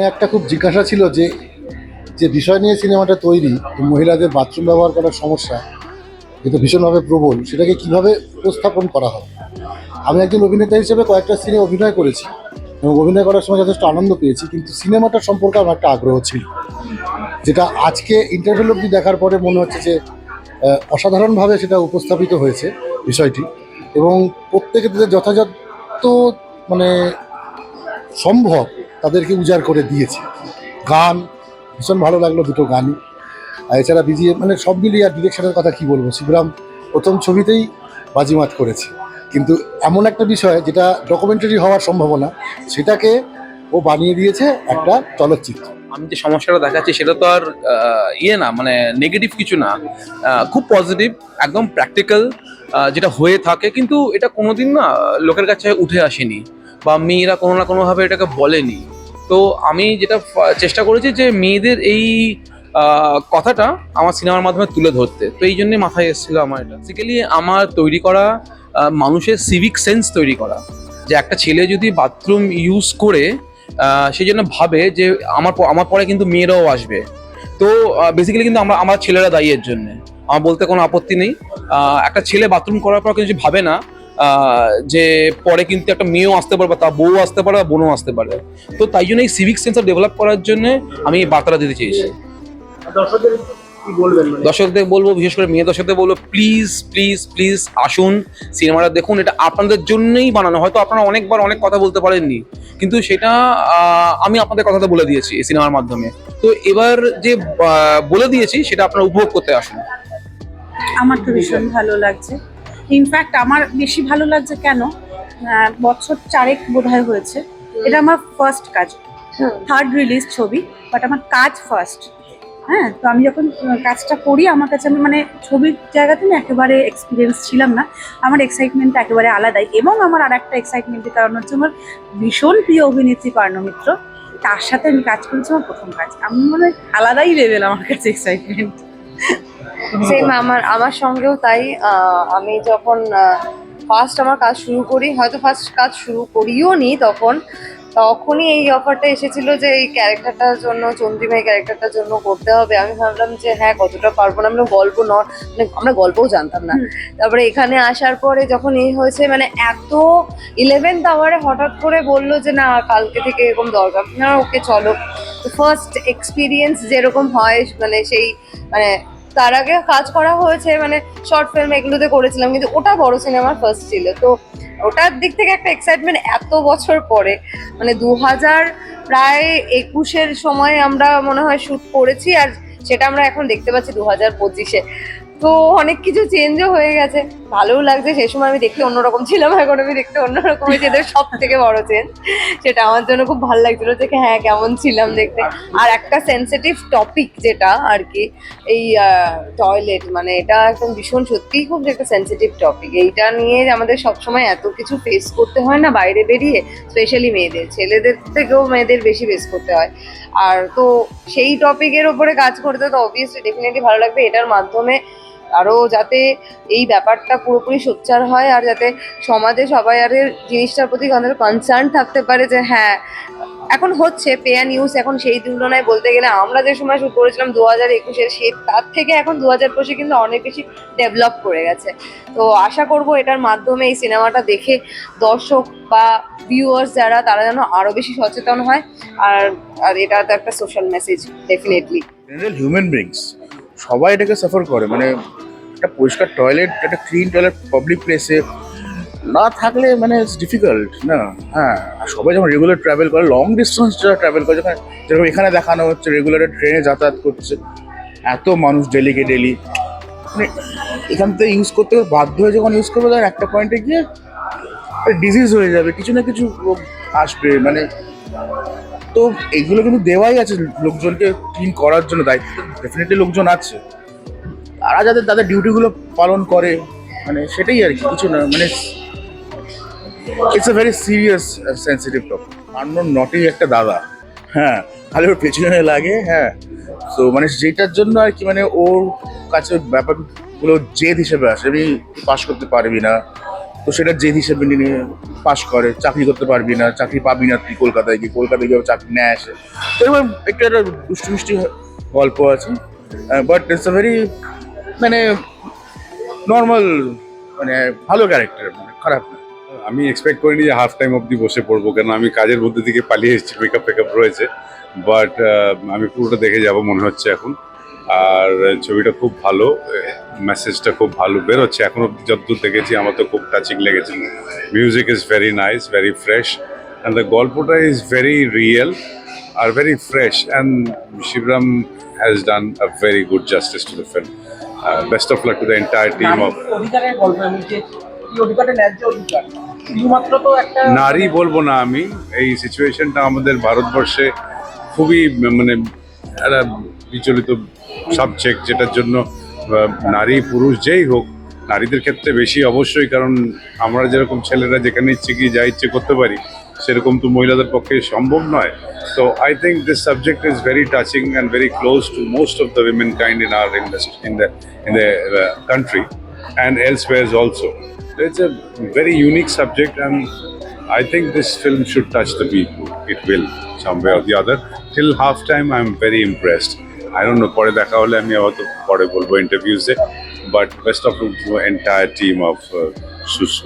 মনে একটা খুব জিজ্ঞাসা ছিল যে যে বিষয় নিয়ে সিনেমাটা তৈরি মহিলাদের বাথরুম ব্যবহার করার সমস্যা, যেটা ভীষণভাবে প্রবল, সেটাকে কীভাবে উপস্থাপন করা হবে আমি একজন অভিনেতা হিসেবে কয়েকটা সিনে অভিনয় করেছি এবং অভিনয় করার সময় যথেষ্ট আনন্দ পেয়েছি, কিন্তু সিনেমাটা সম্পর্কে আমার একটা আগ্রহ ছিল। যেটা আজকে ইন্টারভেল অব্দি দেখার পরে মনে হচ্ছে যে অসাধারণভাবে সেটা উপস্থাপিত হয়েছে বিষয়টি এবং প্রত্যেকে যথাযথ মানে সম্ভব তাদেরকে উজাড় করে দিয়েছে। গান, ভীষণ ভালো লাগল দুটো গানই। এছাড়া বিজিএ মানে সব মিলিয়ে আর ডিরেকশনের কথা কি বলব? শিবরাম প্রথম ছবিতেই বাজিমাত করেছে। কিন্তু এমন একটা বিষয়, যেটা ডকুমেন্টারি হওয়ার সম্ভাবনা, সেটাকে ও বানিয়ে দিয়েছে একটা চলচ্চিত্র। আমি যে সমস্যাটা দেখাচ্ছি, সেটা তো আর ইয়ে না মানে নেগেটিভ কিছু না। খুব পজিটিভ একদম প্র্যাকটিক্যাল যেটা হয়ে থাকে, কিন্তু এটা কোনোদিন না লোকের কাছে উঠে আসেনি। বা মেয়েরা কোনো না কোনোভাবে এটাকে বলেনি। তো আমি যেটা চেষ্টা করেছি যে মেয়েদের এই কথাটা আমার সিনেমার মাধ্যমে তুলে ধরতে। তো এই জন্যই মাথায় এসেছিল আমার এটা। বেসিক্যালি আমার তৈরি করা মানুষের সিভিক সেন্স তৈরি করা। যে একটা ছেলে যদি বাথরুম ইউজ করে সেই জন্য ভাবে যে আমার আমার পরে কিন্তু মেয়েরাও আসবে। তো বেসিক্যালি কিন্তু আমরা, আমার ছেলেরা দায়ী এর জন্য। আমার বলতে কোনো আপত্তি নেই। একটা ছেলে বাথরুম করার পর কিছু ভাবে না যে পরে কিন্তু একটা মেয়েও আসতে পারে বা তার বউ আসতে পারে বা বোনও আসতে পারে। তো তাই জন্য এই সিভিক সেন্সার ডেভেলপ করার জন্য আমি এই বার্তাটা দিতে চেয়েছি। দর্শকদের বলবেন মানে? দর্শকদের বলব বিশেষ করে মেয়ে দর্শকদের বলব প্লিজ প্লিজ প্লিজ আসুন সিনেমাটা দেখুন। এটা আপনাদের জন্যই বানানো। হয়তো আপনারা অনেকবার অনেক কথা বলতে পারেননি কিন্তু সেটা আমি আপনাদের কথাটা বলে দিয়েছি এই সিনেমার মাধ্যমে। তো এবার যে বলে দিয়েছি সেটা আপনারা উপভোগ করতে আসুন। আমার তো ভীষণ ভালো লাগছে। ইনফ্যাক্ট আমার বেশি ভালো লাগছে কেন? বছর চারেক বোধহয় হয়েছে। এটা আমার ফার্স্ট কাজ। থার্ড রিলিজ ছবি বাট আমার কাজ ফার্স্ট হ্যাঁ তো আমি যখন কাজটা করি আমার কাছে আমি মানে ছবির জায়গাতে না একেবারে এক্সপিরিয়েন্স ছিলাম না। আমার এক্সাইটমেন্টটা একেবারে আলাদাই। এবং আমার আর একটা এক্সাইটমেন্টের কারণ হচ্ছে আমার ভীষণ প্রিয় অভিনেত্রী পার্ণমিত্র। তার সাথে আমি কাজ করেছি আমার প্রথম কাজ। আমি মানে আলাদাই লেভেল আমার কাছে এক্সাইটমেন্ট সেম আমার আমার সঙ্গেও তাই আমি যখন ফার্স্ট আমার কাজ শুরু করি হয়তো ফার্স্ট কাজ শুরু করিও নি তখন তখনই এই অফারটা এসেছিল যে এই ক্যারেক্টারটার জন্য চন্দ্রিমা এই ক্যারেক্টারটার জন্য করতে হবে। আমি ভাবলাম যে হ্যাঁ কতটা পারব না? আমরা গল্প ন মানে আমরা গল্পও জানতাম না। তারপরে এখানে আসার পরে যখন এই হয়েছে মানে এত ইলেভেন্থ আওয়ারে হঠাৎ করে বলল যে না কালকে থেকে এরকম দরকার। না ওকে চলো। তো ফার্স্ট এক্সপিরিয়েন্স যেরকম হয় মানে সেই মানে তার আগে কাজ করা হয়েছে মানে শর্ট ফিল্ম এগুলোতে করেছিলাম, কিন্তু ওটা বড় সিনেমার ফার্স্ট ছিল। তো ওটার দিক থেকে একটা এক্সাইটমেন্ট এত বছর পরে মানে দু হাজার প্রায় একুশের সময় আমরা মনে হয় শ্যুট করেছি, আর সেটা আমরা এখন দেখতে পাচ্ছি দু হাজার পঁচিশে। তো অনেক কিছু চেঞ্জও হয়ে গেছে। ভালোও লাগছে সেই সময় আমি দেখতে অন্যরকম ছিলাম, এখন আমি দেখতে অন্যরকম হয়েছে এদের সব থেকে বড় চেঞ্জ সেটা আমার জন্য খুব ভালো লাগছিল যে হ্যাঁ কেমন ছিলাম দেখতে। আর একটা সেন্সিটিভ টপিক যেটা আর কি, এই টয়লেট মানে এটা একদম ভীষণ সত্যিই খুব একটা সেন্সিটিভ টপিক এইটা নিয়ে আমাদের সবসময় এত কিছু ফেস করতে হয় না, বাইরে বেরিয়ে স্পেশালি মেয়েদের, ছেলেদের থেকেও মেয়েদের বেশি ফেস করতে হয়। আর তো সেই টপিকের ওপরে কাজ করতে তো অবভিয়াসলি ডেফিনেটলি ভালো লাগবে। এটার মাধ্যমে আরও যাতে এই ব্যাপারটা পুরোপুরি সোচ্চার হয় আর যাতে সমাজে সবাই আর জিনিসটার প্রতি আমাদের কনসার্ন থাকতে পারে যে হ্যাঁ এখন হচ্ছে পেয়া নিউজ এখন সেই তুলনায় বলতে গেলে আমরা যে সময় শুরু করেছিলাম দু হাজার একুশে সে তার থেকে এখন দু হাজার একুশে কিন্তু অনেক বেশি ডেভেলপ করে গেছে। তো আশা করব এটার মাধ্যমে এই সিনেমাটা দেখে দর্শক বা ভিউয়ার্স যারা, তারা যেন আরও বেশি সচেতন হয়। আর আর এটা তো একটা social message definitely human beings সবাই এটাকে সাফার করে। মানে একটা পরিষ্কার টয়লেট একটা ক্লিন টয়লেট পাবলিক প্লেসে না থাকলে মানে ইটস ডিফিকাল্ট না? হ্যাঁ আর সবাই যখন রেগুলার ট্রাভেল করে লং ডিস্টেন্স যারা ট্রাভেল করে, যখন যেরকম এখানে দেখানো হচ্ছে রেগুলার ট্রেনে যাতায়াত করছে, এত মানুষ ডেলিকে ডেলি মানে এখান থেকে ইউজ করতে বাধ্য হয়ে যখন ইউজ করবে, তখন একটা পয়েন্টে গিয়ে ডিজিজ হয়ে যাবে, কিছু না কিছু আসবে মানে তো এগুলো কিন্তু দেওয়াই আছে লোকজনকে ক্লিন করার জন্য, দায়িত্ব ডেফিনেটলি লোকজন আছে। তারা যাতে তাদের ডিউটিগুলো পালন করে মানে সেটাই আর কি, কিছু না মানে it's a very serious sensitive topic unknown নটেই একটা দাদা। হ্যাঁ খালি ওর পেছনে লাগে হ্যাঁ। তো মানে যেটার জন্য আর কি মানে ওর কাছে ব্যাপারগুলো জেদ হিসেবে আসে। আমি পাশ করতে পারবি না, তো সেটা জেদ হিসেবে নিয়ে পাশ করে, চাকরি করতে পারবি না, চাকরি পাবি না তুই কলকাতায় গিয়ে কলকাতায় গিয়ে চাকরি নেয় আসে। তো এবার একটা একটা দুষ্টু মিষ্টি গল্প আছে বাট ইটস আ ভেরি মানে নর্মাল মানে ভালো ক্যারেক্টার মানে খারাপ না। আমি এক্সপেক্ট করিনি যে হাফ টাইম অবধি বসে পড়ব কেন আমি কাজের মধ্যে থেকে পালিয়ে এসেছি মেকআপ ফেকআপ রয়েছে। বাট আমি পুরোটা দেখে যাব মনে হচ্ছে এখন। আর ছবিটা খুব ভালো মেসেজটা খুব ভালো বেরোচ্ছে। এখন অব্দি যতদূর দেখেছি, আমার তো খুব টাচিং লেগেছে। Music is very nice very fresh and the গল্পটা is very real to the film best of luck to the entire team of নারীর অধিকারের গল্প আমি যে এই অধিকারের ন্যায্য অধিকার শুধুমাত্র তো একটা নারী বলব না আমি এই সিচুয়েশনটা আমাদের ভারতবর্ষে খুবই মানে একটা বিচলিত সাবজেক্ট যেটার জন্য নারী পুরুষ যেই হোক নারীদের ক্ষেত্রে বেশি অবশ্যই কারণ আমরা যেরকম ছেলেরা যেখানে ইচ্ছে গিয়ে যা ইচ্ছে করতে পারি সেরকম তো মহিলাদের পক্ষে সম্ভব নয় তো I think this subject is very touching and very close to most of the women kind in our industry in the in the country and elsewhere also. It's a very unique subject, and I think this film should touch the people. It will, some way or the other. Till halftime, I'm very impressed. I don't know, পরে দেখা হলে আমি হয়তো পরে বলবো ইন্টারভিউসে but best of entire team of সুসু